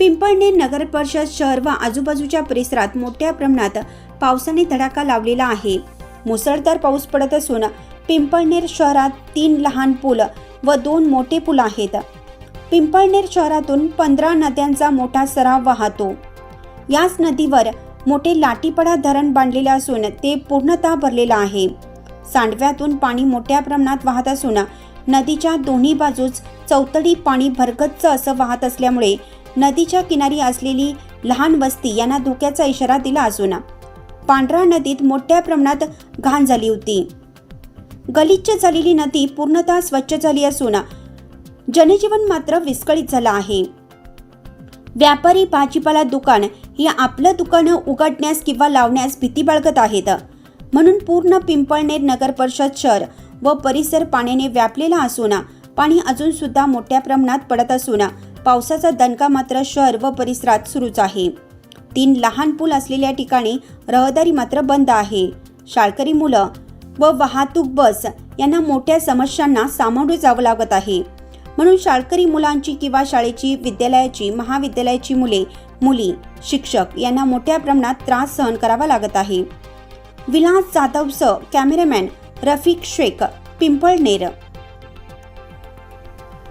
पिंपळनेर नगर परिषद शहर व आजूबाजूच्या परिसरात मोठ्या प्रमाणात पावसाने धडाका लावलेला आहे. मुसळधार पाऊस पडत असून पिंपळनेर शहरात तीन लहान पूल व दोन मोठे पूल आहेत. पिंपळनेर शहरातून पंधरा नद्यांचा मोठा सराव वाहतो. याच नदीवर मोठे लाटीपडा धरण बांधलेले असून ते पूर्णतः भरलेलं आहे. सांडव्यातून पाणी मोठ्या प्रमाणात वाहत असून नदीच्या दोन्ही बाजूस चौतडी पाणी भरगच्च असं वाहत असल्यामुळे नदीच्या किनारी असलेली लहान वस्ती यांना धोक्याचा इशारा दिला असून पांढरा नदीत मोठ्या प्रमाणात घाण झाली होती. गलिच्छ झालेली नदी पूर्णतः स्वच्छ झाली असून जनजीवन मात्र विस्कळीत झालं आहे. व्यापारी भाजीपाला दुकान ही आपलं दुकानं उघडण्यास किंवा लावण्यास भीती बाळगत आहेत. म्हणून पूर्ण पिंपळनेर नगर परिषद शहर व परिसर पाण्याने व्यापलेला असून पाणी अजून सुद्धा मोठ्या प्रमाणात पडत असून पावसाचा दणका मात्र शहर व परिसरात सुरूच आहे. तीन लहान पूल असलेल्या ठिकाणी रहदारी मात्र बंद आहे. शाळकरी मुलं व वाहतूक बस यांना मोठ्या समस्यांना सामोरे जावं लागत आहे. म्हणून शाळकरी मुलांची किंवा शाळेची विद्यालयाची महाविद्यालयाची मुले मुली शिक्षक यांना मोठ्या प्रमाणात त्रास सहन करावा लागत आहे. विलास जाधवसह कॅमेरामॅन रफिक शेख पिंपळनेर.